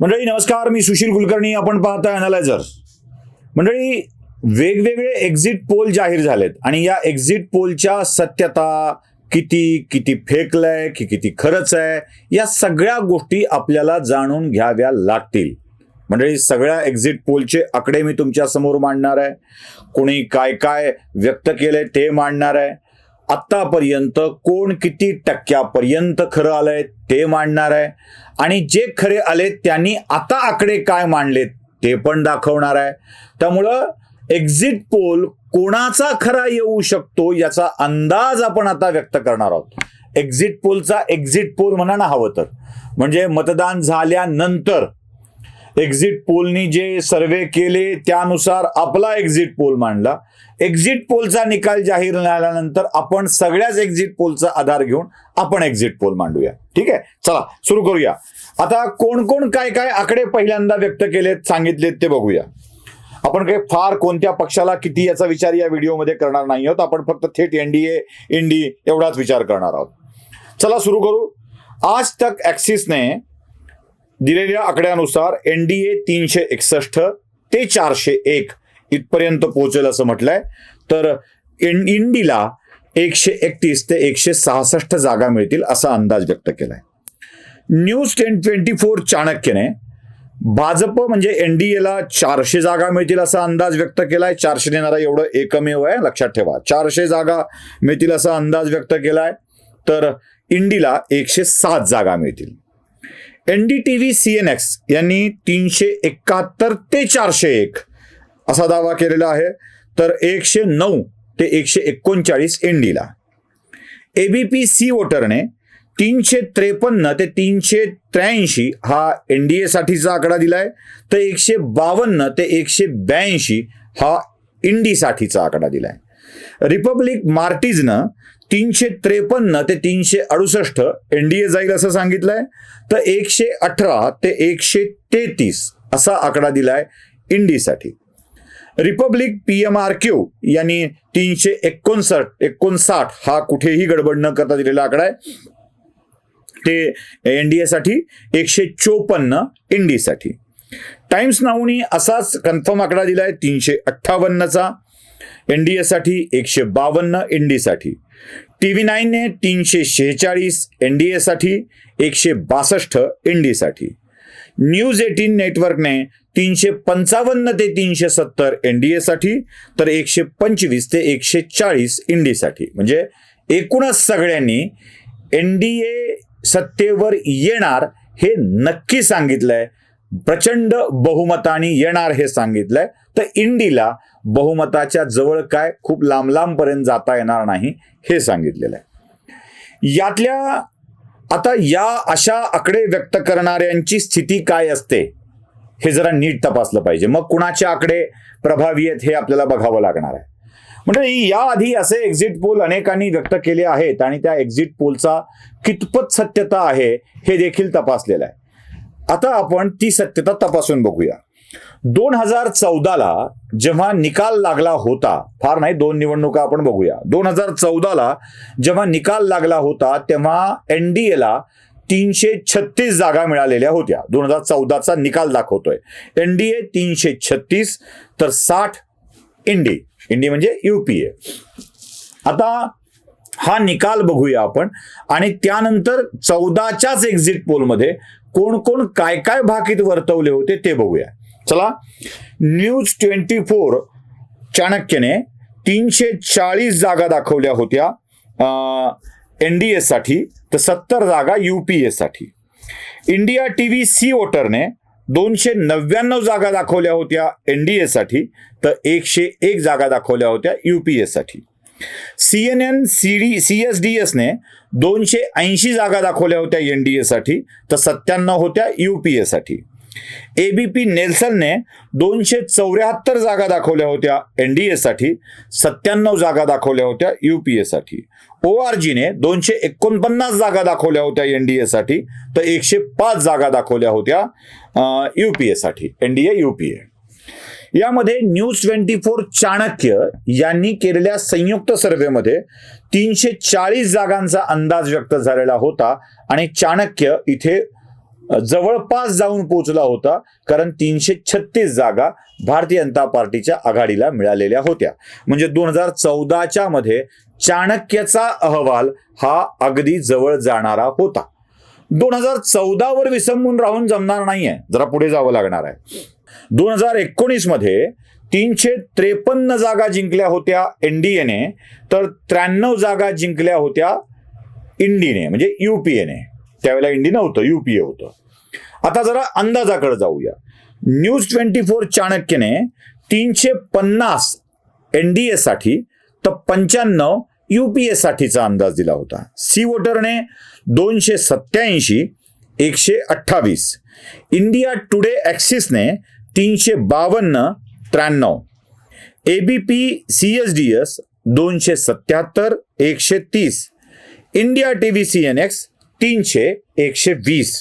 मंडळी नमस्कार मी सुशील कुलकर्णी. आपण पाहता अनालायझर मंडळी वेगवेगळे एक्झिट पोल जाहीर झालेत आणि या एक्झिट पोलच्या सत्यता किती किती फेकलंय की किती खरंच आहे या सगळ्या गोष्टी आपल्याला जाणून घ्याव्या लागतील. मंडळी सगळ्या एक्झिट पोलचे आकडे मी तुमच्यासमोर मांडणार आहे. कोणी काय काय व्यक्त केले ते मांडणार आहे. आत्तापर्यंत कोण किती टक्क्यापर्यंत खरं आलंय ते मांडणार आहे. आणि जे खरे आले त्यांनी आता आकडे काय मांडलेत ते पण दाखवणार आहे. त्यामुळं एक्झिट पोल कोणाचा खरा येऊ शकतो याचा अंदाज आपण आता व्यक्त करणार आहोत. एक्झिट पोलचा एक्झिट पोल म्हणा ना हवं तर. म्हणजे मतदान झाल्यानंतर एक्झिट पोलनी जे सर्वे केले त्यानुसार आपला एक्झिट पोल मांडला. एक्झिट पोलचा निकाल जाहीर झाल्यानंतर आपण सगळ्याच एक्झिट पोलचा आधार घेऊन आपण एक्झिट पोल मांडूया. ठीक आहे? चला सुरू करूया. आता कोण कोण काय काय आकडे पहिल्यांदा व्यक्त केलेत सांगितलेत ते बघूया. आपण काही फार कोणत्या पक्षाला किती याचा विचार या व्हिडिओमध्ये करणार नाही आहोत. आपण फक्त थेट एनडीए इंडी एवढाच विचार करणार आहोत. चला सुरू करू. आज तक ॲक्सिसने दिलेल्या आकड्यानुसार एनडीए तीनशे एकसष्ट ते चारशे एक इथपर्यंत पोहोचेल असं म्हटलंय. तर इन इंडीला एकशे एकतीस ते एकशे सहासष्ट जागा मिळतील असा अंदाज व्यक्त केलाय. न्यूज टेन ट्वेंटी फोर चाणक्यने भाजप म्हणजे एनडीएला चारशे जागा मिळतील असा अंदाज व्यक्त केलाय. चारशे देणारा एवढं एकमेव आहे लक्षात ठेवा. चारशे जागा मिळतील असा अंदाज व्यक्त केलाय. तर इंडीला एकशे सात जागा मिळतील. N D T V C N X यांनी तीनशे एकाहत्तर ते चारशे एक असा दावा केलेला आहे. तर एकशे नऊ ते एकशे एकोणचाळीस एनडीला एबीपी सी वोटरने तीनशे त्रेपन्न ते तीनशे त्र्याऐंशी हा एन डी एसाठीचा आकडा दिलाय. तर एकशे बावन्न ते एकशे ब्याऐंशी हा इंडीसाठीचा आकडा दिलाय. रिपब्लिक मार्टिजनं तीनशे त्रेपन्न ते तीनशे अडुसष्ट एन डी जाईल असं सांगितलंय. तर एकशे अठरा ते एकशे तेहतीस असा आकडा दिलाय इंडीसाठी Republic P M R Q यांनी तीनशे एकोणसाठ एकोणसाठ हा कुठेही गडबड न करता दिलेला आकडा आहे. ते एनडीएसाठी एकशे चोपन्न इंडीसाठी टाइम्स नाऊनी असाच कन्फर्म आकडा दिलाय तीनशे अठ्ठावन्नचा. एन डी एसाठी एकशे बावन्न इंडीसाठी टी व्ही नाईनने तीनशे शेहेचाळीस एन डी एसाठी एकशे बासष्ट इंडीसाठी न्यूज एटीन नेटवर्कने तीनशे पंचावन्न ते तीनशे सत्तर एन डी एसाठी तर एकशे पंचवीस ते एकशे चाळीस इंडीसाठी म्हणजे एकूणच सगळ्यांनी एन डी ए सत्तेवर येणार हे नक्की सांगितलंय. प्रचंड बहुमताने येणार हे सांगितलंय. तर इंडीला बहुमताच्या जवळ काय खूप लांब लांबपर्यंत जाता येणार नाही हे सांगितलेलं आहे यातल्या आता या अशा आकडे व्यक्त करणाऱ्यांची स्थिती काय असते हे जरा नीट तपासलं पाहिजे. मग कुणाचे आकडे प्रभावी आहेत हे आपल्याला बघावं लागणार आहे. म्हणजे याआधी असे एक्झिट पोल अनेकांनी व्यक्त केले आहेत आणि त्या एक्झिट पोलचा कितपत सत्यता आहे हे देखील तपासलेलं आहे. आता आपण ती सत्यता तपासून बघूया. दोन हजार चौदाला जेव्हा निकाल लागला होता फार नाही दोन निवडणुका आपण बघूया. दोन हजार चौदाला जेव्हा निकाल लागला होता तेव्हा एन डी एला तीनशे छत्तीस जागा मिळालेल्या होत्या. दोन हजार चौदाचा निकाल दाखवतोय. एन डी ए तीनशे छत्तीस तर साठ इंडी इंडी म्हणजे युपीए आता हा निकाल बघूया आपण. आणि त्यानंतर चौदाच्याच एक्झिट पोलमध्ये कोण कोण काय काय भाकीत वर्तवले होते ते बघूया. चला. न्यूज ट्वेंटी फोर चाणक्यने तीनशे चाळीस जागा दाखवल्या होत्या एन डी एससाठी तर सत्तर जागा यू पी एसाठी इंडिया टी व्ही सी वोटरने दोनशे नव्याण्णव जागा दाखवल्या होत्या एन डी एसाठी तर एकशे एक जागा दाखवल्या होत्या U P एसाठी C N N C D C S D एसने दोनशे ऐंशी जागा दाखवल्या होत्या एन डी एसाठी तर सत्त्याण्णव होत्या यू पी एसाठी एबीपी नेल्सनने दोनशे चौऱ्याहत्तर जागा दाखवल्या होत्या एन डी एसाठी सत्त्याण्णव जागा दाखवल्या होत्या यू पी एसाठी ओ आर जीने दोनशे एकोणपन्नास जागा दाखवल्या होत्या एन डी एसाठी तर एकशे पाच जागा दाखवल्या होत्या U P एसाठी N D A U P A यामध्ये न्यूज ट्वेंटी फोर चाणक्य यांनी केलेल्या संयुक्त सर्व्हेमध्ये तीनशे चाळीस जागांचा अंदाज व्यक्त झालेला होता आणि चाणक्य इथे जवळपास जाऊन पोहोचला होता कारण तीनशे छत्तीस जागा भारतीय जनता पार्टीच्या आघाडीला मिळालेल्या होत्या. म्हणजे दोन हजार चौदाच्या मध्ये चाणक्यचा अहवाल हा अगदी जवळ जाणारा होता. दोन हजार चौदावर विसंबून राहून जमणार नाहीये. जरा पुढे जावं लागणार आहे. दोन हजार एकोणीसमध्ये तीनशे त्रेपन्न जागा जिंकल्या होत्या एनडीएने तर त्र्याण्णव जागा जिंकल्या होत्या इंडीने म्हणजे युपीएने त्यावेळेला इंडी नव्हतं युपीए होतं. आता जरा अंदाजाकडे जाऊया. न्यूज ट्वेंटी फोर चाणक्यने तीनशे पन्नास एनडीए साठी तर पंच्याण्णव युपीए साठीचा अंदाज दिला होता. सी वोटरने दोनशे सत्याऐंशी एकशे अठ्ठावीस. इंडिया टुडे ॲक्सिसने तीनशे बावन्न त्र्याण्णव. A B P C S D S दोनशे सत्याहत्तर एकशे तीस. India T V C N X तीनशे एकशे वीस.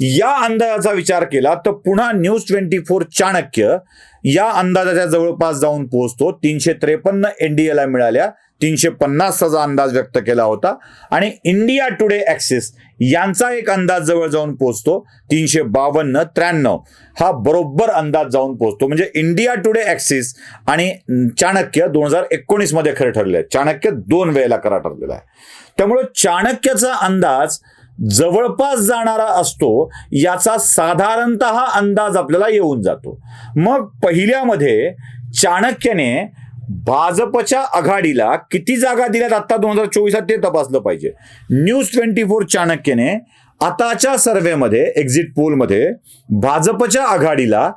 या अंदाजाचा विचार केला तर पुन्हा न्यूज ट्वेंटी फोर चाणक्य या अंदाजाच्या जवळपास जाऊन पोहोचतो. तीनशे त्रेपन्न एनडीएला मिळाल्या. तीनशे पन्नासचा अंदाज व्यक्त केला होता. आणि इंडिया टुडे ॲक्सिस यांचा एक अंदाज जवळ जाऊन पोहोचतो. तीनशे बावन्न त्र्याण्णव. हा बरोबर अंदाज जाऊन पोहोचतो. म्हणजे इंडिया टुडे ॲक्सिस आणि चाणक्य दोन हजार एकोणीसमध्ये खरं ठरले चाणक्य दोन वेळेला खरा ठरलेला आहे. त्यामुळे चाणक्याचा अंदाज जवळपास जाणारा असतो याचा साधारणत अंदाज आपल्याला येऊन जातो. मग पहिल्यामध्ये चाणक्यने भाजपच्या आघाडीला किती जागा दिल्यात आता दोन हजार चोवीसात ते तपासलं पाहिजे. न्यूज ट्वेंटी फोर चाणक्यने आताच्या सर्व्हेमध्ये एक्झिट पोलमध्ये भाजपच्या आघाडीला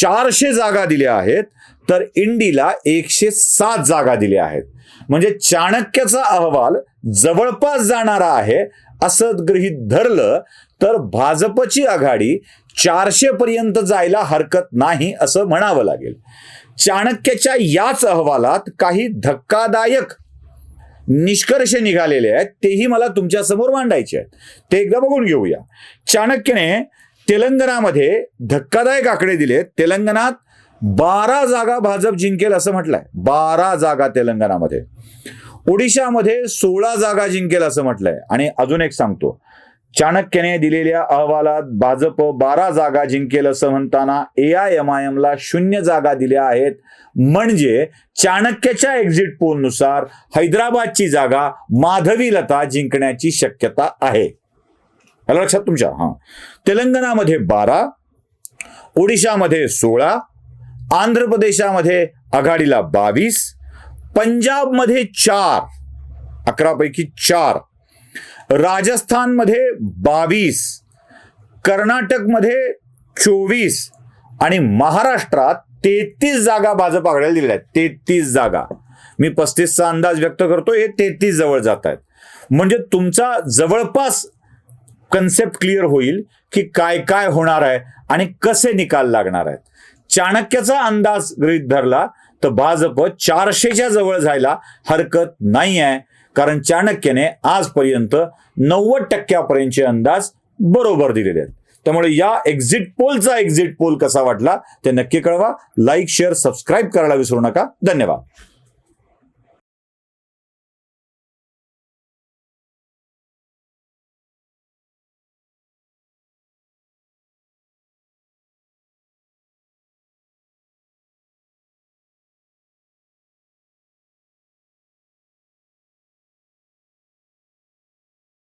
चारशे जागा दिल्या आहेत. तर इंडीला एकशे सात जागा दिल्या आहेत. म्हणजे चाणक्याचा अहवाल जवळपास जाणारा आहे असं गृहीत धरलं तर भाजपची आघाडी चारशे पर्यंत जायला हरकत नाही असं म्हणावं लागेल. चाणक्याच्या याच अहवालात काही धक्कादायक निष्कर्ष निघालेले आहेत तेही मला तुमच्यासमोर मांडायचे आहेत. ते एकदा बघून घेऊया. चाणक्यने तेलंगणामध्ये धक्कादायक आकडे दिले तेलंगणात बारा जागा भाजप जिंकेल असं म्हटलंय. बारा जागा तेलंगणामध्ये. ओडिशामध्ये सोळा जागा जिंकेल असं म्हटलंय. आणि अजून एक सांगतो. चाणक्यने दिलेल्या अहवालात भाजप बारा जागा जिंकेल असं म्हणताना ए आय एम आय एमला शून्य जागा दिल्या आहेत. म्हणजे चाणक्याच्या एक्झिट पोलनुसार हैदराबादची जागा माधवी लता जिंकण्याची शक्यता आहे. लक्षात तुमच्या हा. तेलंगणामध्ये बारा ओडिशामध्ये सोळा आंध्र प्रदेशामध्ये आघाडीला बावीस पंजाबमध्ये चार अकरापैकी चार राजस्थानमध्ये बावीस कर्नाटकमध्ये चोवीस आणि महाराष्ट्रात तेहतीस जागा भाजप आघाडीला दिल्या आहेत. तेहतीस जागा. मी पस्तीसचा अंदाज व्यक्त करतो हे तेहतीस जवळ जात आहेत. म्हणजे तुमचा जवळपास कन्सेप्ट क्लिअर होईल की काय काय होणार आहे आणि कसे निकाल लागणार आहेत. चाणक्याचा अंदाज गृहित धरला तर भाजप चारशेच्या जवळ जायला हरकत नाही आहे. कारण चाणक्याने आजपर्यंत नव्वद टक्क्यापर्यंतचे अंदाज बरोबर दिलेले आहेत. त्यामुळे या एक्झिट पोलचा एक्झिट पोल कसा वाटला ते नक्की कळवा. लाईक शेअर सबस्क्राईब करायला विसरू नका. धन्यवाद.